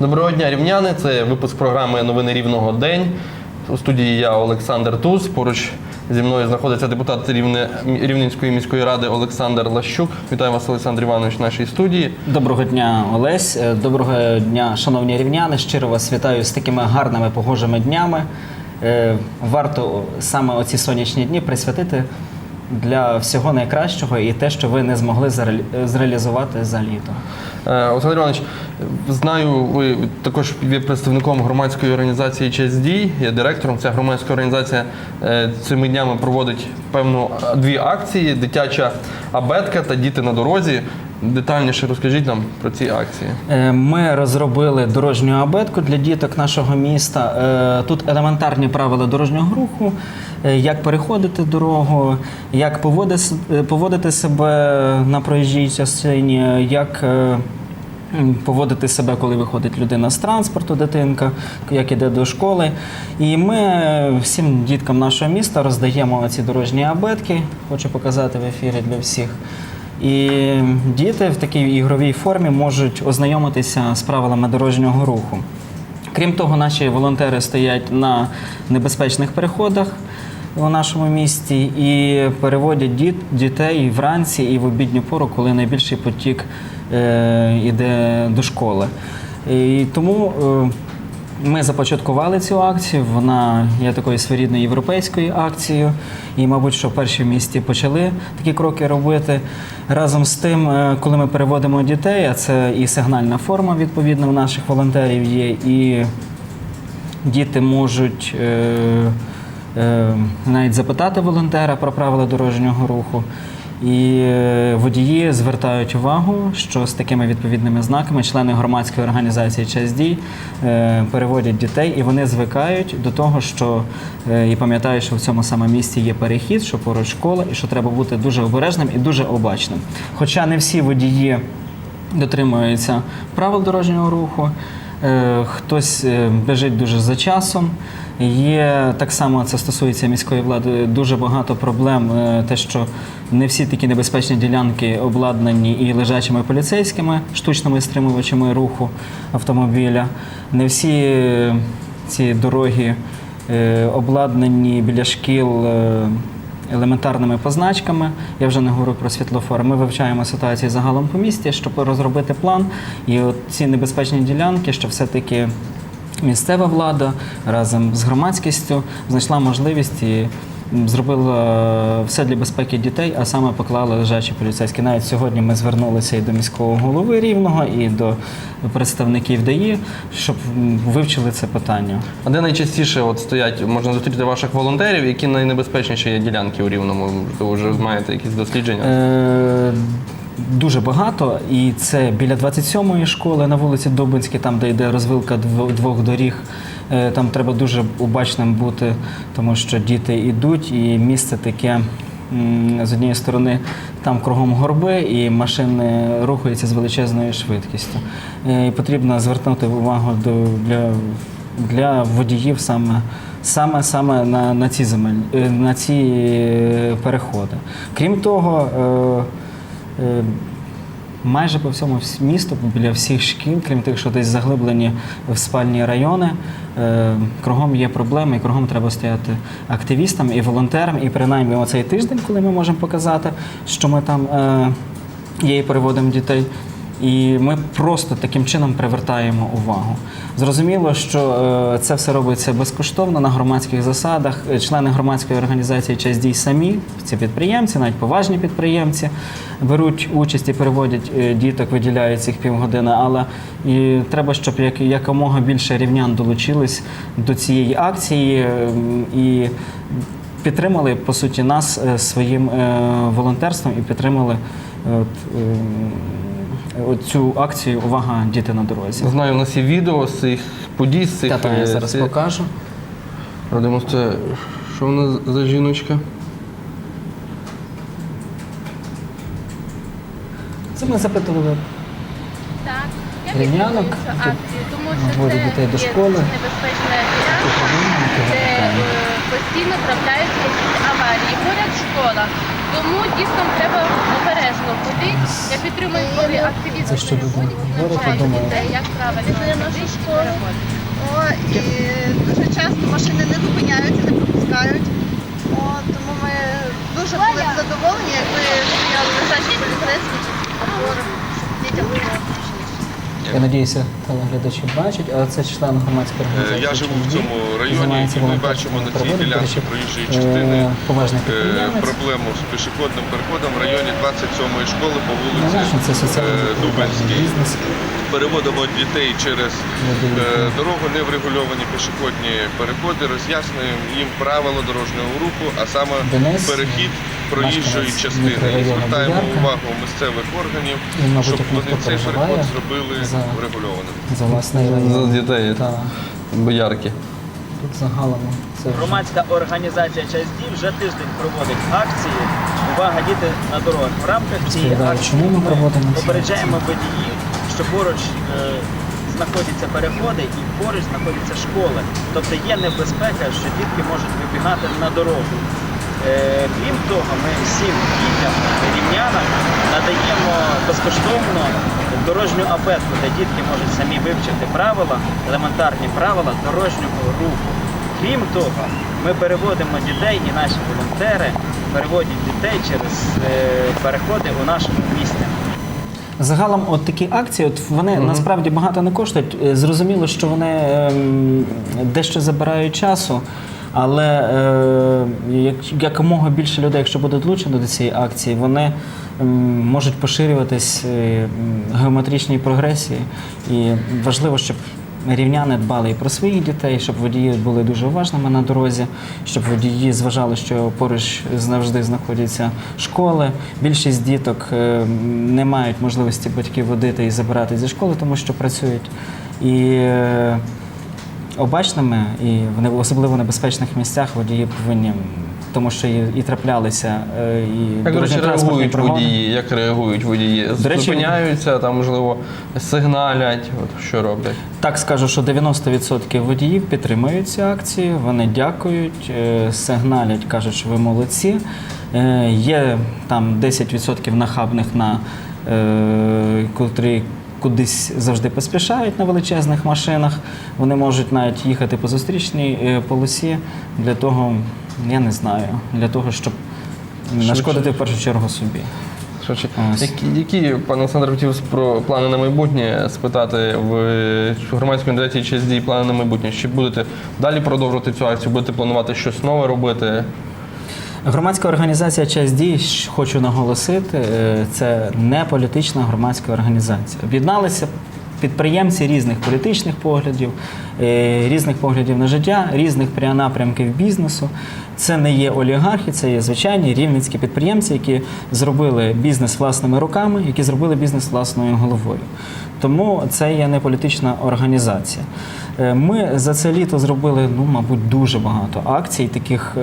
Доброго дня, рівняни. Це випуск програми Новини Рівного День. У студії я Олександр Туз. Поруч зі мною знаходиться депутат Рівне, Рівненської міської ради Олександр Лащук. Вітаю вас, Олександр Іванович, в нашій студії. Доброго дня, Олесь. Е, Доброго дня, шановні рівняни. Щиро вас вітаю з такими гарними погожими днями. Е, Варто саме оці сонячні дні присвятити для всього найкращого і те, що ви не змогли зреалізувати за літо. Е, Олександр Іванович, знаю, ви також є представником громадської організації «Честь дій», є директором. Ця громадська організація е, цими днями проводить певну е, дві акції: дитяча абетка та діти на дорозі. Детальніше розкажіть нам про ці акції. Е, Ми розробили дорожню абетку для діток нашого міста. Тут елементарні правила дорожнього руху, як переходити дорогу, як поводи с- е, поводити себе на проїжджій частині, як е, поводити себе, коли виходить людина з транспорту, дитинка, як іде до школи. І ми е, всім діткам нашого міста роздаємо ці дорожні абетки. Хочу показати в ефірі для всіх. І діти в такій ігровій формі можуть ознайомитися з правилами дорожнього руху. Крім того, наші волонтери стоять на небезпечних переходах у нашому місті і переводять діт, дітей вранці і в обідню пору, коли найбільший потік е, іде до школи. І тому е, ми започаткували цю акцію. Вона є такою своєрідною європейською акцією. І, мабуть, що перші в місті почали такі кроки робити. Разом з тим, е, коли ми переводимо дітей, а це і сигнальна форма, відповідно, у наших волонтерів є, і діти можуть е, навіть запитати волонтера про правила дорожнього руху. І е, водії звертають увагу, що з такими відповідними знаками члени громадської організації «Час дій» е, переводять дітей, і вони звикають до того, що е, і пам'ятають, що в цьому саме місці є перехід, що поруч школа, і що треба бути дуже обережним і дуже обачним. Хоча не всі водії дотримуються правил дорожнього руху. Е, Хтось е, біжить дуже за часом. Є так само це стосується міської влади. Дуже багато проблем. е, Те, що не всі такі небезпечні ділянки обладнані і лежачими поліцейськими штучними стримувачами руху автомобіля. Не всі е, ці дороги е, обладнані біля шкіл. елементарними позначками. Я вже не говорю про світлофори. Ми вивчаємо ситуацію загалом по місті, щоб розробити план. І от ці небезпечні ділянки, що все-таки місцева влада разом з громадськістю знайшла можливість і зробила все для безпеки дітей, а саме поклала лежачі поліцейські. Навіть сьогодні ми звернулися і до міського голови рівного, і до представників ДАІ, щоб вивчили це питання. А де найчастіше от стоять, можна зустріти ваших волонтерів, які найнебезпечніші є ділянки у Рівному? Ви вже маєте якісь дослідження? Е, Дуже багато, і це біля 27-ї школи на вулиці Дубинській, там, де йде розвилка двох доріг. Е, Там треба дуже обачним бути, тому що діти йдуть, і місце таке з однієї сторони там кругом горби, і машини рухаються з величезною швидкістю. Е, І потрібно звернути увагу до для, для водіїв саме. Саме саме на, на ці земель, е, на ці переходи. Крім того, майже по всьому місту, біля всіх шкіл, крім тих, що десь заглиблені в спальні райони, е, кругом є проблеми, і кругом треба стояти активістам і волонтерам. І принаймні оцей тиждень, коли ми можемо показати, що ми там е, є і переводимо дітей. І ми просто таким чином привертаємо увагу. Зрозуміло, що е, це все робиться безкоштовно на громадських засадах. Е, Члени громадської організації «Час дій» самі, ці підприємці, навіть поважні підприємці, беруть участь і переводять е, діток, виділяють цих півгодини. Але і треба, щоб як, якомога більше рівнян долучились до цієї акції і підтримали по суті нас своїм волонтерством і підтримали цю акцію Увага діти на дорозі. Знаю, у нас є відео з цих подій, з цих Та, та, я е, зараз ці- покажу. продемонструю, що вона за жіночка. Це ми запитували. Так, я Рівнянок, підтримую акцію, тому що це дітей до школи. небезпечна ділянка, де е, постійно трапляються якісь аварії. Поряд школа. Тому діткам треба обережно ходити. Я підтримую, коли активісти переходять і навчають думають. як правильно ходити і. О, і дуже часто машини не зупиняються, не пропускають. О, тому ми дуже були б задоволені, якби стояли лежачі поліцейські чи дітям. Я надіюся, телеглядачі бачать, а це член громадської Е, організації. Я живу в цьому районі, і ми бачимо на цій ділянці проїжджої е, частини е, проблему з пішохідним переходом в районі 27-ї школи по Ну, вулиці соціальний Дубенській. Переводимо дітей через дорогу, не врегульовані пішохідні переходи, роз'яснюємо їм правила дорожнього руху, а саме перехід проїжджої частини. І звертаємо увагу місцевих органів, щоб вони цей переход зробили врегульованим. За власний За дітей Так. боярки. Тут загалом це Громадська організація «Час дій» вже тиждень проводить акції Увага діти на дорогах. В рамках цієї акції ми проводимо попереджаємо водіїв, що поруч е, знаходяться переходи і поруч знаходяться школи. Тобто є небезпека, що дітки можуть вибігати на дорогу. Е, крім того, ми всім дітям рівнянам надаємо безкоштовно дорожню абетку, де дітки можуть самі вивчити правила, елементарні правила дорожнього руху. Крім того, ми переводимо дітей і наші волонтери переводять дітей через е, переходи у нашому місті. Загалом, от такі акції, от вони насправді багато не коштують. Е, Зрозуміло, що вони ем, дещо забирають часу, але е, як, якомога більше людей, якщо буде долучено до цієї акції, вони можуть поширюватись е, м, геометричній прогресії. І важливо, щоб рівняни дбали і про своїх дітей, щоб водії були дуже уважними на дорозі, щоб водії зважали, що поруч завжди знаходяться школи. Більшість діток е, не мають можливості батьків водити і забирати зі школи, тому що працюють. І е, обачними і в особливо небезпечних місцях водії повинні, тому що і, і траплялися, е, і Як, до речі, реагують пригоди. водії? Як реагують водії? До речі, Зупиняються, там, можливо, сигналять. От що роблять? Так скажу, що 90% водіїв підтримують ці акції, вони дякують, е, сигналять, кажуть, що ви молодці. Е, Є там 10% нахабних на котрі кудись завжди поспішають на величезних машинах. Вони можуть навіть їхати по зустрічній е, полосі для того, я не знаю, для того, щоб нашкодити в першу чергу собі. Які, які пан Олександр хотів про плани на майбутнє спитати в громадській організації «Час дій» плани на майбутнє? Чи будете далі продовжувати цю акцію? Будете планувати щось нове робити? Громадська організація Час дій, хочу наголосити, е, це не політична громадська організація. Об'єдналися підприємці різних політичних поглядів, е, різних поглядів на життя, різних напрямків бізнесу. Це не є олігархи, це є звичайні рівненські підприємці, які зробили бізнес власними руками, які зробили бізнес власною головою. Тому це є не політична організація. Е, Ми за це літо зробили, ну, мабуть, дуже багато акцій. Таких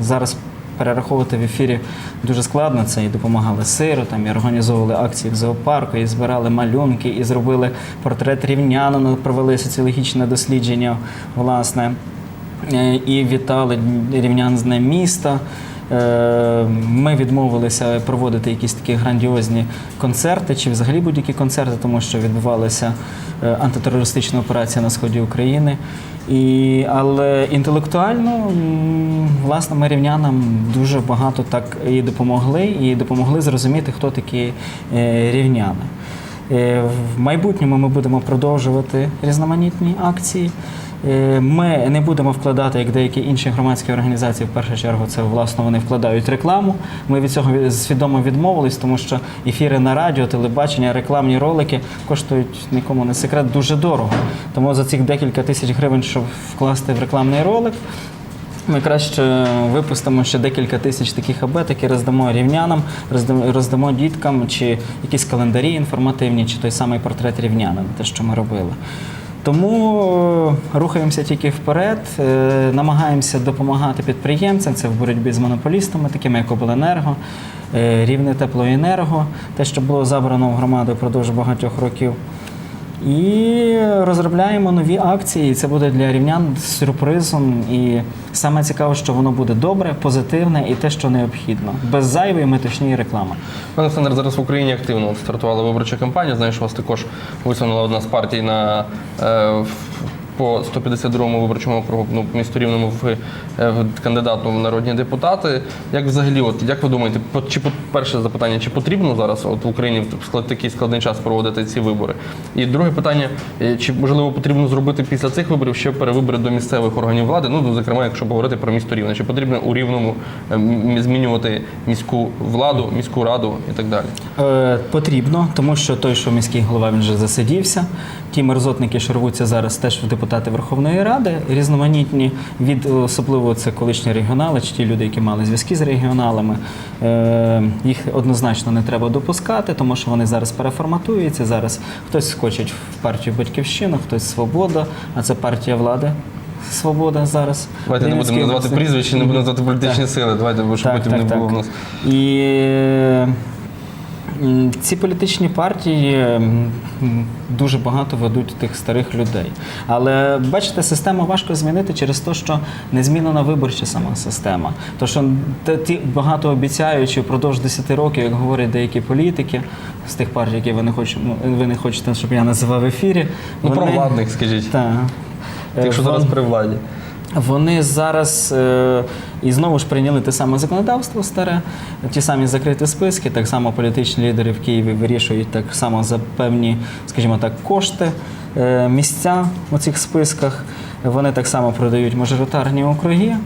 зараз перераховувати в ефірі дуже складно. Це і допомагали сиротам, і організовували акції в зоопарку, і збирали малюнки, і зробили портрет рівнянину, провели соціологічне дослідження, власне. Е, і вітали рівнян з Днем міста. Ми відмовилися проводити якісь такі грандіозні концерти чи взагалі будь-які концерти, тому що відбувалася е, антитерористична операція на сході України. І, але інтелектуально, власне, ми рівнянам дуже багато так і допомогли, і допомогли зрозуміти, хто такі е, рівняни. Е, В майбутньому ми будемо продовжувати різноманітні акції. Е, Ми не будемо вкладати, як деякі інші громадські організації, в першу чергу це власно вони вкладають рекламу. Ми від цього свідомо відмовились, тому що ефіри на радіо, телебачення, рекламні ролики коштують нікому не секрет дуже дорого. Тому за цих декілька тисяч гривень, щоб вкласти в рекламний ролик, ми краще випустимо ще декілька тисяч таких абеток і роздамо рівнянам, роздамо, роздамо діткам, чи якісь календарі інформативні, чи той самий портрет рівнянина, те, що ми робили. Тому е, рухаємося тільки вперед, е, намагаємося допомагати підприємцям. Це в боротьбі з монополістами, такими як Обленерго, е, Рівне теплоенерго, те, що було забрано в громаду впродовж багатьох років. І розробляємо нові акції. І це буде для рівнян сюрпризом. І саме цікаво, що воно буде добре, позитивне і те, що необхідно, без зайвої метушньої реклами. Пане Олександр, зараз в Україні активно стартувала виборча кампанія. Знаєш, вас також висунула одна з партій на е, по 152-му виборчому округу ну, місто Рівному в, е, в кандидату в народні депутати. Як взагалі, от як ви думаєте, чи перше запитання, чи потрібно зараз от в Україні в такий складний час проводити ці вибори? І друге питання, е, чи можливо потрібно зробити після цих виборів ще перевибори до місцевих органів влади? Ну, зокрема, якщо говорити про місто Рівне, чи потрібно у Рівному е, змінювати міську владу, міську раду і так далі? Е, потрібно, тому що той, що міський голова, він вже засидівся. Ті мерзотники, що рвуться зараз, теж в депутати Верховної Ради, різноманітні, від особливо це колишні регіонали, чи ті люди, які мали зв'язки з регіоналами. Е, їх однозначно не треба допускати, тому що вони зараз переформатуються. Зараз хтось скочить в партію Батьківщину, хтось Свобода, а це партія влади. Свобода зараз. Давайте не будемо називати прізвища, не будемо називати політичні сили. Давайте, щоб потім не було в нас. І ці політичні партії дуже багато ведуть тих старих людей. Але бачите, систему важко змінити через те, що не змінена виборча сама система. То, що ті багато обіцяючи впродовж 10 років, як говорять деякі політики з тих партій, які ви не хочете, ну, ви не хочете, щоб я називав в ефірі. Ну, про владних, скажіть. Так. Тих, що Е, зараз при владі. Вони зараз е, і знову ж прийняли те саме законодавство старе, ті самі закриті списки, так само політичні лідери в Києві вирішують так само за певні, скажімо так, кошти, е, місця у цих списках. Вони так само продають мажоритарні округи.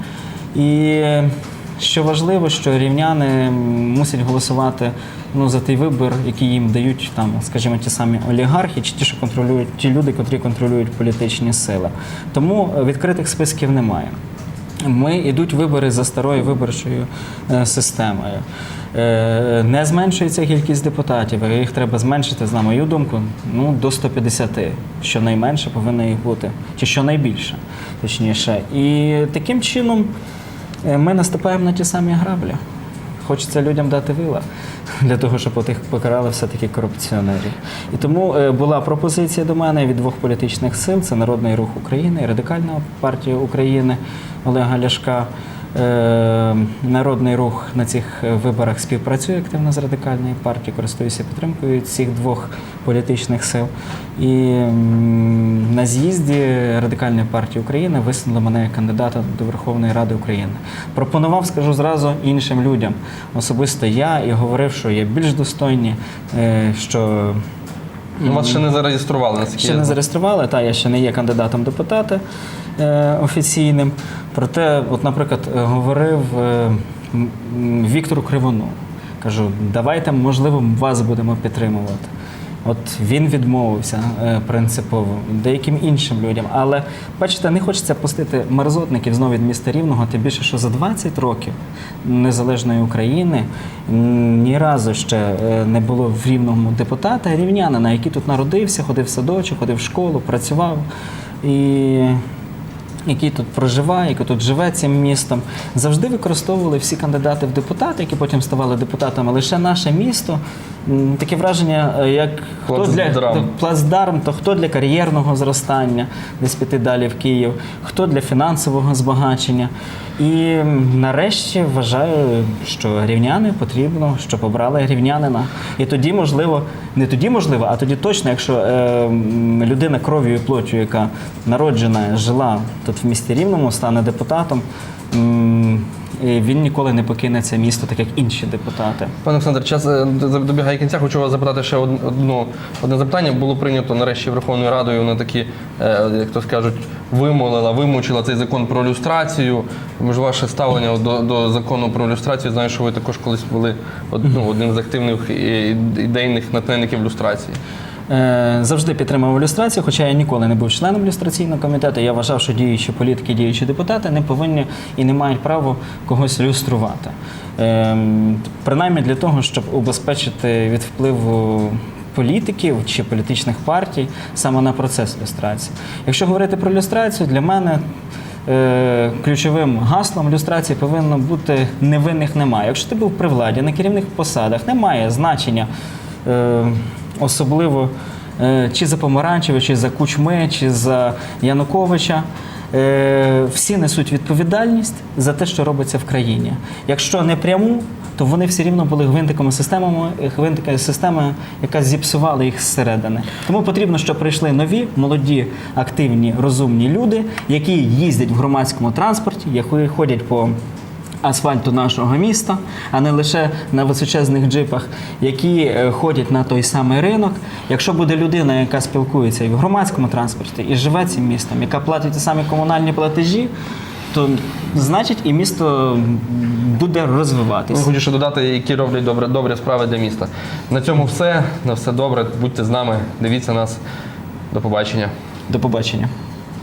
І що важливо, що рівняни мусять голосувати ну, за той вибір, який їм дають там, скажімо, ті самі олігархи, чи ті, що контролюють ті люди, котрі контролюють політичні сили. Тому е, відкритих списків немає. Ми йдуть вибори за старою виборчою е, системою. Е, Не зменшується кількість депутатів, їх треба зменшити, на мою думку, ну, до 150, щонайменше повинно їх бути, чи щонайбільше, точніше. І таким чином ми наступаємо на ті самі граблі. Хочеться людям дати вила для того, щоб отих покарали все-таки корупціонерів. І тому е, була пропозиція до мене від двох політичних сил: це Народний рух України і Радикальна партія України Олега Ляшка. Е, Народний рух на цих виборах співпрацює активно з радикальною партією, користується підтримкою цих двох політичних сил. І на з'їзді Радикальної партії України висунули мене як кандидата до Верховної Ради України. Пропонував, скажу зразу, іншим людям. Особисто я і говорив, що є більш достойні, е, що Ну, Вас ще не зареєстрували, Ще не зареєстрували, та я ще не є кандидатом депутата офіційним. Проте, от, наприклад, е, говорив е, Віктору Кривону. Кажу, давайте, можливо, вас будемо підтримувати. От він відмовився е, принципово деяким іншим людям. Але бачите, не хочеться пустити мерзотників знову від міста Рівного, тим більше, що за 20 років незалежної України ні разу ще е, не було в рівному депутата рівнянина, який тут народився, ходив в садочок, ходив в школу, працював. І який тут проживає, який тут живе цим містом, завжди використовували всі кандидати в депутати, які потім ставали депутатами. Лише наше місто. Таке враження, е, як хто для Плацдарм. плацдарм, то хто для кар'єрного зростання, десь піти далі в Київ, хто для фінансового збагачення. І нарешті вважаю, що рівняни потрібно, щоб обрали рівнянина. І тоді, можливо, не тоді можливо, а тоді точно, якщо е, людина кров'ю і плоттю, яка народжена, жила тут в місті Рівному, стане депутатом. І Він ніколи не покине це місто, так як інші депутати. Пане Олександр, час е, добігає кінця. Хочу вас запитати ще од- одну, одне запитання. Було прийнято нарешті Верховною Радою. Вона такі, е, як то скажуть, вимолила, вимучила цей закон про люстрацію. Може, ваше ставлення до, до закону про люстрацію. Знаю, що ви також колись були од- ну, одним з активних ідейних натхненників люстрації. Е, Завжди підтримував люстрацію, хоча я ніколи не був членом люстраційного комітету. Я вважав, що діючі політики, діючі депутати не повинні і не мають права когось люструвати. Ем, Принаймні для того, щоб убезпечити від впливу політиків чи політичних партій саме на процес люстрації. Якщо говорити про люстрацію, для мене е, ключовим гаслом люстрації повинно бути невинних немає. Якщо ти був при владі на керівних посадах, немає значення. Е, особливо е, чи за Помаранчева, чи за Кучми, чи за Януковича. Е, Всі несуть відповідальність за те, що робиться в країні. Якщо не пряму, то вони все рівно були гвинтиками системами, гвинтиками системи, яка зіпсувала їх зсередини. Тому потрібно, щоб прийшли нові, молоді, активні, розумні люди, які їздять в громадському транспорті, які ходять по асфальту нашого міста, а не лише на височезних джипах, які е, ходять на той самий ринок. Якщо буде людина, яка спілкується і в громадському транспорті, і живе цим містом, яка платить ті самі комунальні платежі, то значить і місто буде розвиватися. хочу ще додати, які роблять добре, добрі справи для міста. На цьому все. На все добре. Будьте з нами, дивіться нас. До побачення. До побачення.